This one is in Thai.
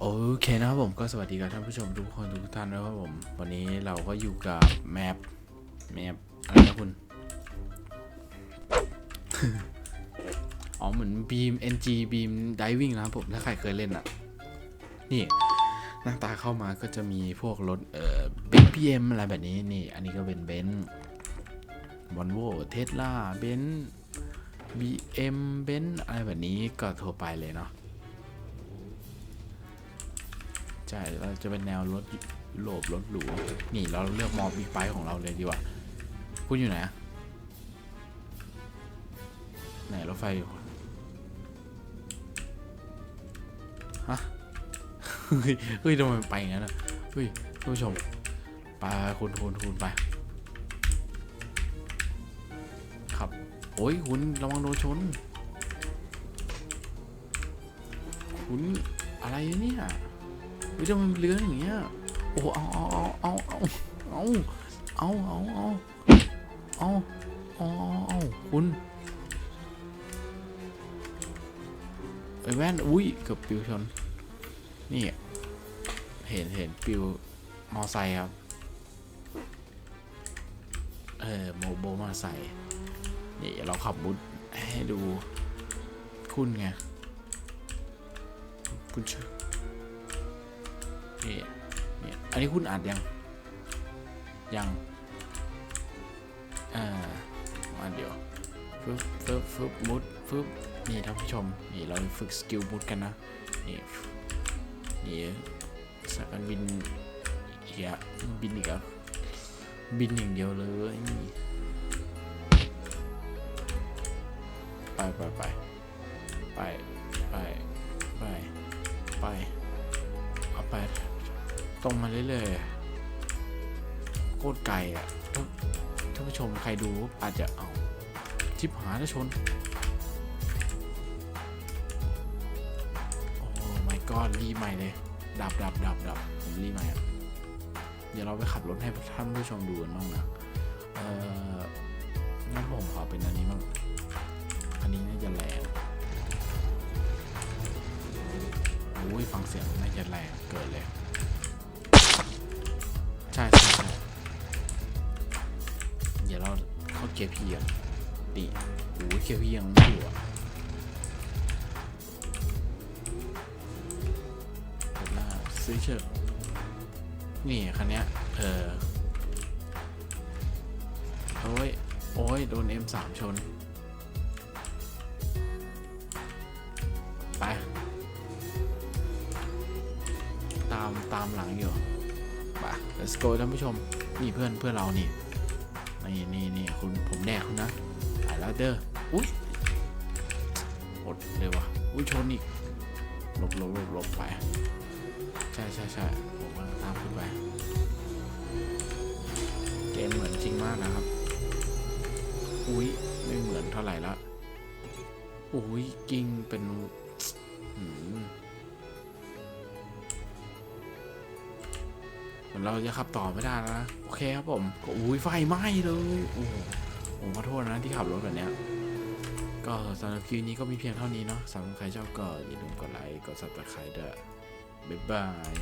โอเคนะครับผมก็สวัสดีกับท่านผู้ชมทุกคนทุกท่านนะครับผม วันนี้เราก็อยู่กับแมปแมปอะไรนะคุณ อ๋อเหมือนบีม NG บีม diving นะครับผม ถ้าใครเคยเล่นอะ นี่หน้าตาเข้ามาก็จะมีพวกรถ เอ่อเบนพีเอ็มอะไรแบบนี้นี่ อันนี้ก็เป็นเบนซ์วอลโวเทสลาเบนซ์บีเอ็มเบนซ์อะไรแบบนี้ก็โทรไปเลยเนาะ ใช่เราจะเป็นแนวรถยุโรปรถหรูนี่เราเลือกมอบิ๊กไบค์ของเราเลยดีกว่าคุณอยู่ไหนไหนรถไฟอยู่ฮะเฮ้ยทำไมไปอย่างนั้นอะเฮ้ยท่านผู้ชมไปคุณคุณคุณไปครับโอ้ยคุณระวังโดนชนคุณอะไรเนี่ย วิทำไมมันเลื้อนอย่างเงี้ยโอ้เอาเอาเอาเอาเอาเอาเอาเอาเอาเอาเอาเอาคุณไอ้แว่นอุ้ยเกือบปิวชน นี่ เห็นเห็นปิวมอไซค์ครับ เออโมโบมอไซค์นี่เราขับบุตให้ดู คุณไง คุณเชื่ อนี่นี่อันนี้คุณอ่านยัง ยังอ่ามาเดี๋ยวฟึบฟึบฟึบมุดฟึบนี่ท่านผู้ชม นี่เราฝึกสกิลมุดกันนะ นี่นี่สายการบินอีกอะบินอีกอะบินอย่างเดียวเลยนี่ไปไปไปไปไป ตรงมาเรื่อยๆโคตรไกลอะท่านผู้ชมใครดูอาจจะเอาชิบหายแล้วชน โอ้ my god รีใหม่เลย ดับดับดับดับผมรีใหม่อะเดี๋ยวเราไปขับรถให้ท่านผู้ชมดูกันบ้างนะ เอ่องั้นผมขอเป็นอันนี้บ้าง อันนี้น่าจะแรงโอ้ยฟังเสียงน่าจะแรงเกิดเลย ใช่ใช่ใช่เดี๋ยวเราเข้าเกียร์พีอะดีโอ้ยเกียร์พียังไม่อยู่อะเดี๋ยวหน้าซื้อเชอะนี่คันเนี้ย เออโอ้ย โอ้ย โดน M3 ชน ไป ตาม ตามหลังอยู่ ไป let's go ท่านผู้ชม นี่เพื่อนเพื่อนเรานี่ นี่นี่นี่คุณผมแดกคุณนะไปแล้วเด้อ อุ้ยอดเลยวะอุ้ยชนอีกหลบหลบหลบหลบไป ใช่ใช่ใช่ผมกำลังตามคุณไป เกมเหมือนจริงมากนะครับ อุ้ยไม่เหมือนเท่าไหร่ละอุ้ยกิ้งเป็นหืม มือนเราจะขับต่อไม่ได้แล้วนะโอเคครับผมก็อุ้ยไฟไหม้เลยโอ้โหผมขอโทษนะที่ขับรถแบบเนี้ยก็สำหรับคลิปนี้ก็มีเพียงเท่านี้เนาะสำหรับใครชอบก็อย่าลืมกดไลค์กด subscribe ด้วยบ๊ายบาย